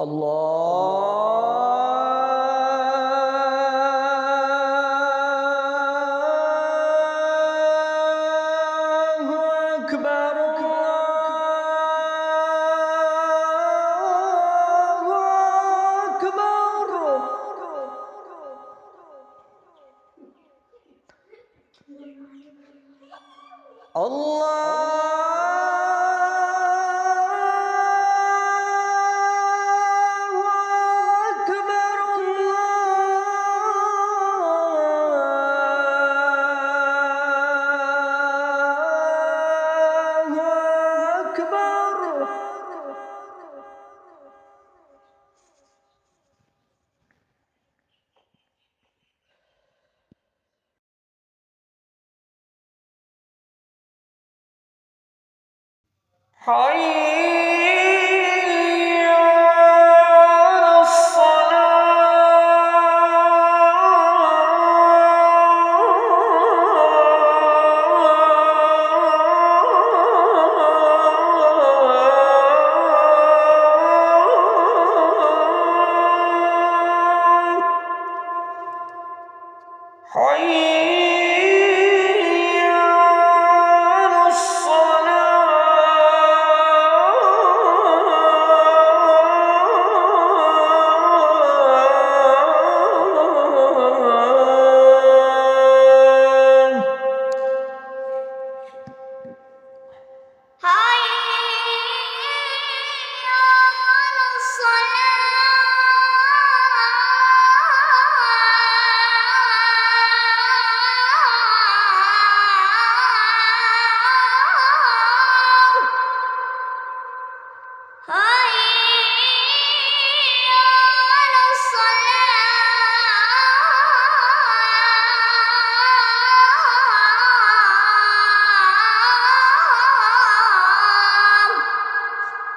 Allah 可以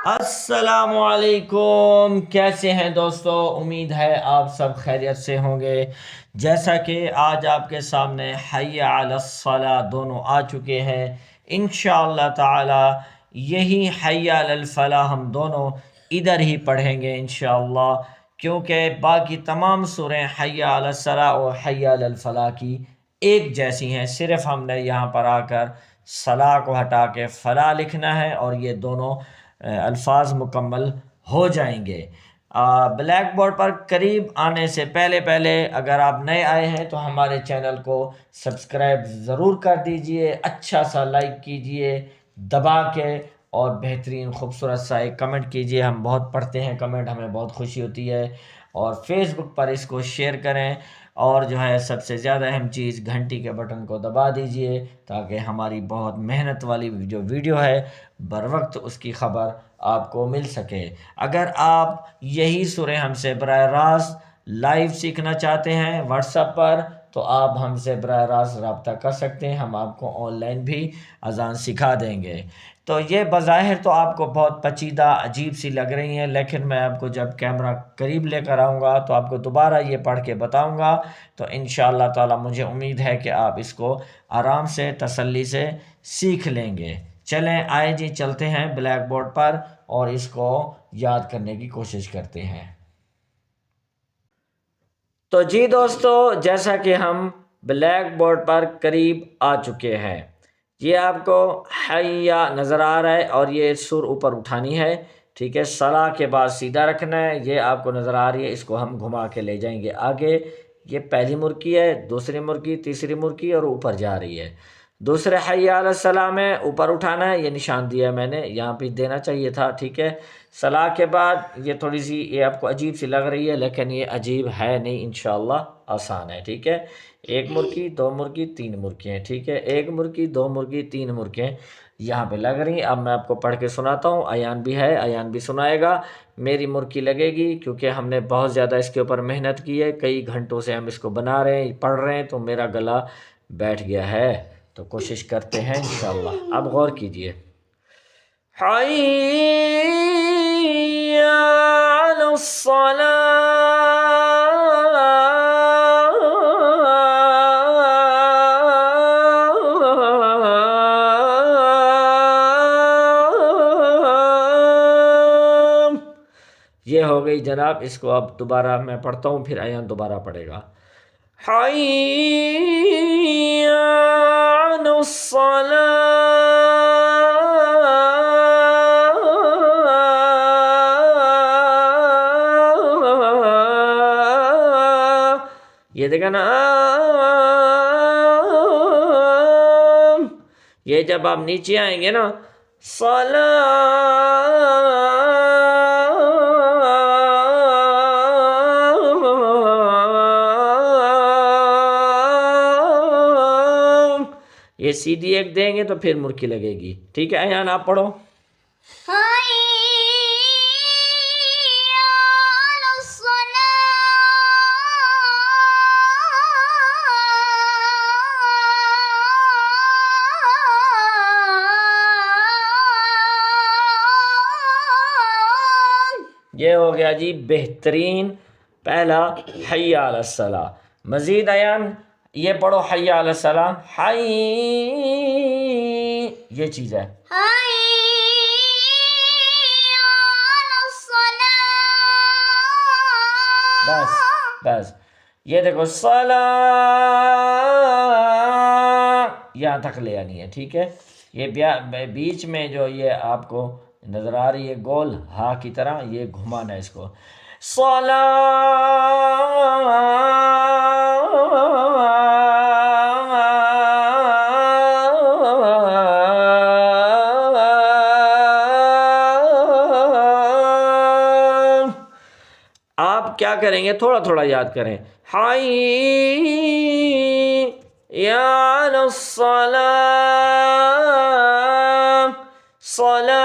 السلام علیکم، کیسے ہیں دوستو؟ امید ہے آپ سب خیریت سے ہوں گے۔ جیسا کہ آج آپ کے سامنے حی علی الصلاح دونوں آ چکے ہیں۔ انشاءاللہ تعالی یہی حی علی الفلاح ہم دونوں ادھر ہی پڑھیں گے انشاءاللہ، کیونکہ باقی تمام سوریں حی علی الصلاح اور حی علی الفلاح کی ایک جیسی ہیں۔ صرف ہم نے یہاں پر آ کر صلاح کو ہٹا کے فلاح لکھنا ہے اور یہ دونوں الفاظ مکمل ہو جائیں گے۔ بلیک بورڈ پر قریب آنے سے پہلے پہلے اگر آپ نئے آئے ہیں تو ہمارے چینل کو سبسکرائب ضرور کر دیجیے اچھا سا لائک کیجیے، دبا کے اور بہترین خوبصورت سا ایک کمنٹ کیجیے۔ ہم بہت پڑھتے ہیں، کمنٹ ہمیں بہت خوشی ہوتی ہے۔ اور فیس بک پر اس کو شیئر کریں۔ اور جو ہے سب سے زیادہ اہم چیز گھنٹی کے بٹن کو دبا دیجیے تاکہ ہماری بہت محنت والی جو ویڈیو ہے بر وقت اس کی خبر آپ کو مل سکے۔ اگر آپ یہی سوریں ہم سے براہ راست لائیو سیکھنا چاہتے ہیں، واٹس ایپ پر تو آپ ہم سے براہ راست رابطہ کر سکتے ہیں، ہم آپ کو آن لائن بھی اذان سکھا دیں گے۔ تو یہ بظاہر تو آپ کو بہت پیچیدہ، عجیب سی لگ رہی ہیں، لیکن میں آپ کو جب کیمرہ قریب لے کر آؤں گا تو آپ کو دوبارہ یہ پڑھ کے بتاؤں گا۔ تو ان شاء اللہ تعالیٰ مجھے امید ہے کہ آپ اس کو آرام سے، تسلی سے سیکھ لیں گے۔ چلیں آئے جی چلتے ہیں بلیک بورڈ پر اور اس کو یاد کرنے کی کوشش کرتے ہیں۔ تو جی دوستو، جیسا کہ ہم بلیک بورڈ پر قریب آ چکے ہیں۔ یہ آپ کو حیا نظر آ رہا ہے اور یہ سر اوپر اٹھانی ہے، ٹھیک ہے؟ سلا کے بعد سیدھا رکھنا ہے۔ یہ آپ کو نظر آ رہی ہے، اس کو ہم گھما کے لے جائیں گے۔ آگے یہ پہلی مرکی ہے، دوسری مرکی، تیسری مرکی اور اوپر جا رہی ہے۔ دوسرے حی علیہ السلام ہے، اوپر اٹھانا ہے، یہ نشان دیا ہے میں نے، یہاں پہ دینا چاہیے تھا، ٹھیک ہے۔ صلاح کے بعد یہ تھوڑی سی، یہ آپ کو عجیب سی لگ رہی ہے، لیکن یہ عجیب ہے نہیں، انشاءاللہ آسان ہے، ٹھیک ہے۔ ایک مرغی، دو مرغی، تین مرغیاں، ٹھیک ہے۔ ایک مرغی، دو مرغی، تین مرغیاں یہاں پہ لگ رہی ہیں۔ اب میں آپ کو پڑھ کے سناتا ہوں۔ ایان بھی ہے، ایان بھی سنائے گا۔ میری مرغی لگے گی، کیونکہ ہم نے بہت زیادہ اس کے اوپر محنت کی ہے۔ کئی گھنٹوں سے ہم اس کو بنا رہے ہیں، پڑھ رہے ہیں، تو میرا گلا بیٹھ گیا ہے۔ تو کوشش کرتے ہیں انشاءاللہ۔ اب غور کیجیے۔ یہ ہو گئی جناب، اس کو اب دوبارہ میں پڑھتا ہوں، پھر ایان دوبارہ پڑھے گا۔ حی علی الصلاة یہ دیکھا نا یہ جب آپ نیچے آئیں یہ سیدھی ایک دیں گے تو پھر مرکی لگے گی۔ ٹھیک ہے ایان آپ پڑھو۔ یہ ہو گیا جی بہترین، پہلا حی علی الصلاح۔ مزید ایان یہ پڑھو حی علی الصلاح حی یہ چیز ہے۔ بس بس۔ یہ دیکھو صلاح یہاں تک لے آنی ہے ٹھیک ہے؟ یہ بیچ میں جو یہ آپ کو نظر آ رہی ہے گول ہا کی طرح یہ گھمانا ہے اس کو۔ صلاح کیا کریں گے؟ تھوڑا تھوڑا یاد کریں۔ ہائی یا الصلاة صلاة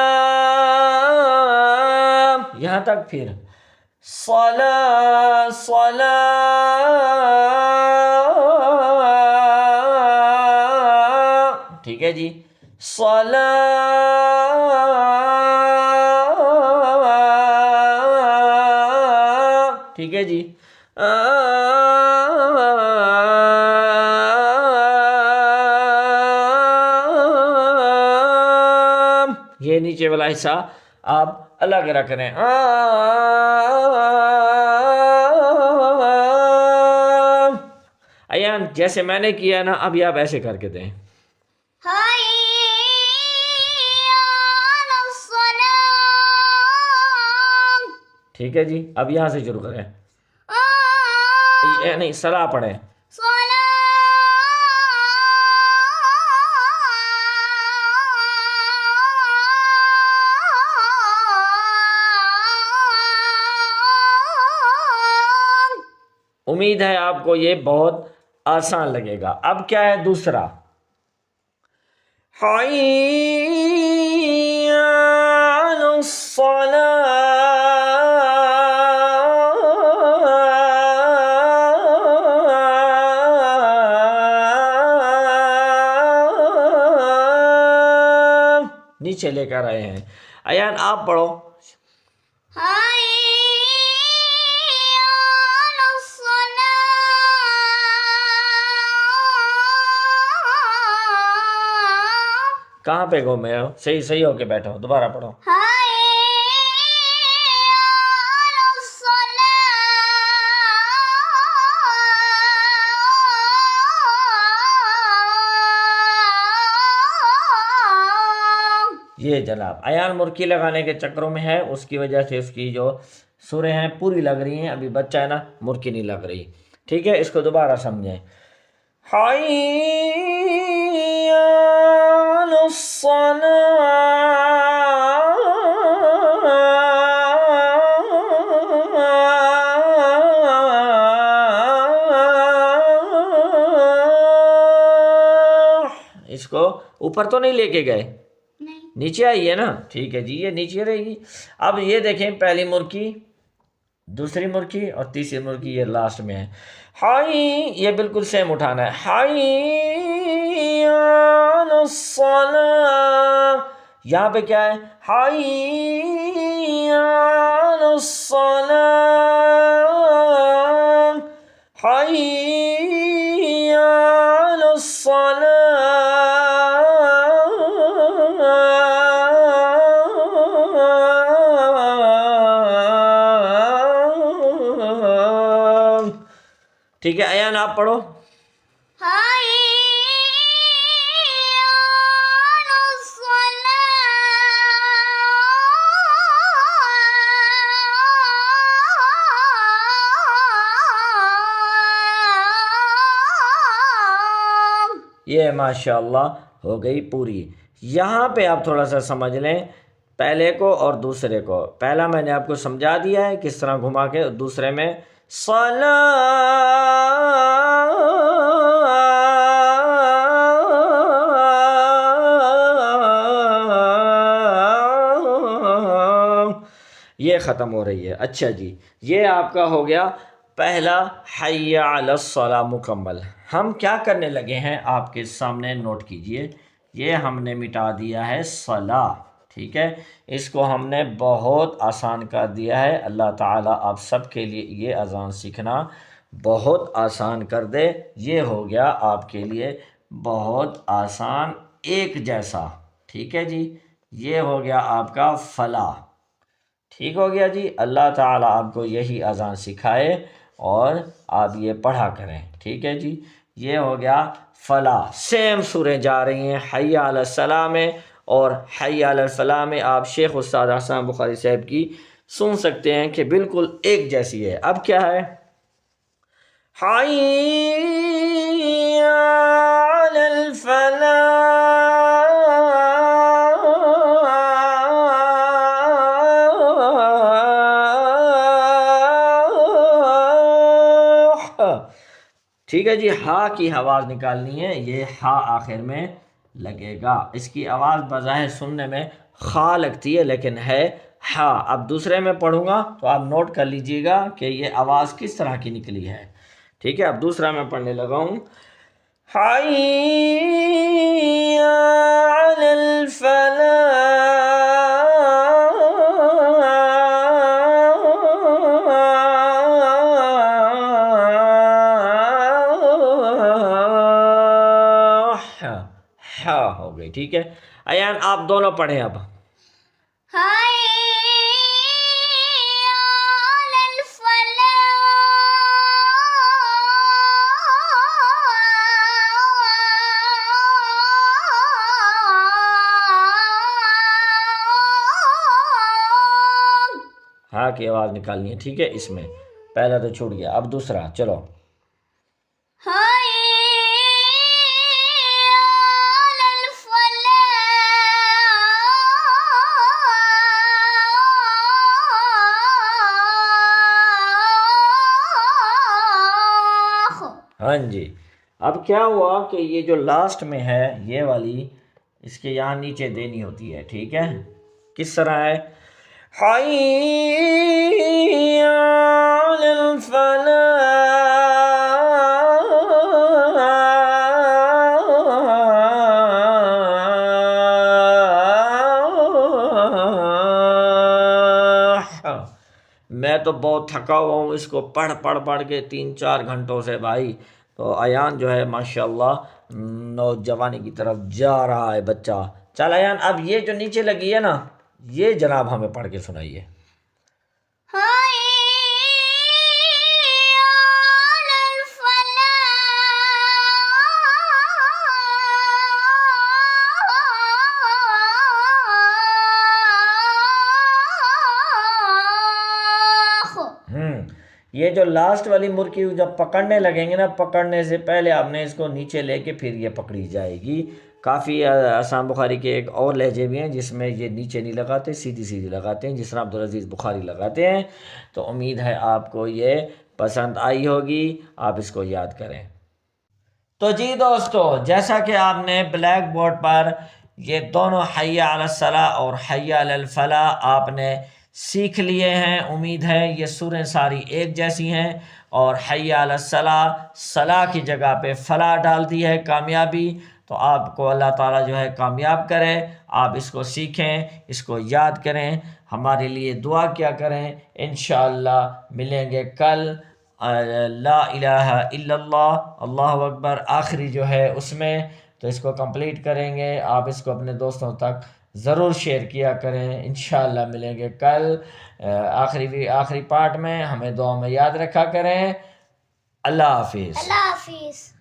یہاں تک پھر۔ صلاة صلاة ٹھیک ہے جی۔ صلاة حصہ آپ الگ رکھ رہے ہیں ایان، جیسے میں نے کیا نا، ابھی آپ ایسے کر کے دیں۔ ٹھیک ہے جی اب یہاں سے شروع کریں۔ نہیں سلا پڑھیں۔ امید ہے آپ کو یہ بہت آسان لگے گا۔ اب کیا ہے دوسرا؟ الصلاة۔ نیچے لے کر آئے ہیں۔ ایان آپ پڑھو۔ کہاں پہ گھومے ہو صحیح صحیح ہو کے بیٹھو، دوبارہ پڑھو۔ یہ جناب، ایان مرکی لگانے کے چکروں میں ہے، اس کی وجہ سے اس کی جو سریں ہیں پوری لگ رہی ہیں۔ ابھی بچہ ہے نا مرکی نہیں لگ رہی۔ ٹھیک ہے، اس کو دوبارہ سمجھیں۔ حی علی الصلاة اس کو اوپر تو نہیں لے کے گئے؟ نہیں۔ نیچے آئی ہے نا؟ ٹھیک ہے جی یہ نیچے رہے گی۔ اب یہ دیکھیں پہلی مرکی دوسری مرکی اور تیسری مرکی یہ لاسٹ میں ہے۔ ہائی یہ بالکل سیم اٹھانا ہے۔ ہائی الصلاة. یہاں پہ کیا ہے؟ حی علی الصلاة. حی علی الصلاة. ٹھیک ہے ایان آپ پڑھو۔ یہ ماشاء اللہ ہو گئی پوری۔ یہاں پہ آپ تھوڑا سا سمجھ لیں، پہلے کو اور دوسرے کو۔ پہلا میں نے آپ کو سمجھا دیا ہے کس طرح گھما کے، دوسرے میں صلاة یہ ختم ہو رہی ہے۔ اچھا جی یہ آپ کا ہو گیا پہلا حی علی الصلاح مکمل۔ ہم کیا کرنے لگے ہیں؟ آپ کے سامنے نوٹ کیجیے۔ یہ ہم نے مٹا دیا ہے صلاح، ٹھیک ہے؟ اس کو ہم نے بہت آسان کر دیا ہے۔ اللہ تعالیٰ آپ سب کے لیے یہ اذان سیکھنا بہت آسان کر دے۔ یہ ہو گیا آپ کے لیے بہت آسان، ایک جیسا۔ ٹھیک ہے جی؟ یہ ہو گیا آپ کا فلاح۔ ٹھیک ہو گیا جی؟ اللہ تعالیٰ آپ کو یہی اذان سکھائے۔ اور آپ یہ پڑھا کریں۔ ٹھیک ہے جی؟ یہ ہو گیا فلاح۔ سیم سوریں جا رہی ہیں۔ حی علی السلام میں اور حی علی الفلاح میں آپ شیخ استاد حسن بخاری صاحب کی سن سکتے ہیں کہ بالکل ایک جیسی ہے۔ اب کیا ہے؟ حی علی الفلاح۔ ٹھیک ہے جی ہا کی آواز نکالنی ہے، یہ ہا آخر میں لگے گا۔ اس کی آواز بظاہر سننے میں خا لگتی ہے، لیکن ہے ہا۔ اب دوسرے میں پڑھوں گا تو آپ نوٹ کر لیجیے گا کہ یہ آواز کس طرح کی نکلی ہے۔ ٹھیک ہے، اب دوسرا میں پڑھنے لگا ہوں۔ الفلاح۔ ہو گئی، ٹھیک ہے؟ ایان، آپ دونوں پڑھیں اب۔ حي کی آواز نکالنی ہے، ٹھیک ہے؟ اس میں۔ پہلا تو چھوٹ گیا، اب دوسرا، چلو۔ ہاں جی۔ اب کیا ہوا کہ یہ جو لاسٹ میں ہے، یہ والی، اس کے یہاں نیچے دینی ہوتی ہے، ٹھیک ہے؟ کس طرح ہے؟ میں تو بہت تھکا ہوا ہوں، اس کو پڑھ پڑھ پڑھ کے تین چار گھنٹوں سے بھائی۔ تو ایان جو ہے، ماشاءاللہ، نوجوانی کی طرف جا رہا ہے بچہ۔ چل ایان اب یہ جو نیچے لگی ہے نا، یہ جناب ہمیں پڑھ کے سنائیے۔ یہ جو لاسٹ والی مرکی جب پکڑنے لگیں گے نا، پکڑنے سے پہلے آپ نے اس کو نیچے لے کے پھر یہ پکڑی جائے گی۔ کافی اسام بخاری کے ایک اور لہجے بھی ہیں جس میں یہ نیچے نہیں لگاتے، سیدھی سیدھی لگاتے ہیں۔ جس طرح عبدالعزیز بخاری لگاتے ہیں، تو امید ہے آپ کو یہ پسند آئی ہوگی۔ آپ اس کو یاد کریں۔ تو جی دوستو، جیسا کہ آپ نے بلیک بورڈ پر یہ دونوں حی علی الصلاح اور حی علی الفلاح آپ نے سیکھ لیے ہیں۔ امید ہے یہ سوریں ساری ایک جیسی ہیں۔ اور حی علی الصلاح، صلاح کی جگہ پہ فلاح ڈال دی ہے کامیابی۔ تو آپ کو اللہ تعالیٰ جو ہے کامیاب کرے۔ آپ اس کو سیکھیں، اس کو یاد کریں۔ ہمارے لیے دعا کیا کریں۔ انشاءاللہ ملیں گے کل۔ لا الہ الا اللہ اللہ اکبر، آخری جو ہے اس میں۔ تو اس کو کمپلیٹ کریں گے۔ آپ اس کو اپنے دوستوں تک ضرور شیئر کیا کریں۔ انشاءاللہ ملیں گے کل۔ آخری آخری پارٹ میں ہمیں دعا میں یاد رکھا کریں۔ اللہ حافظ۔ اللہ حافظ۔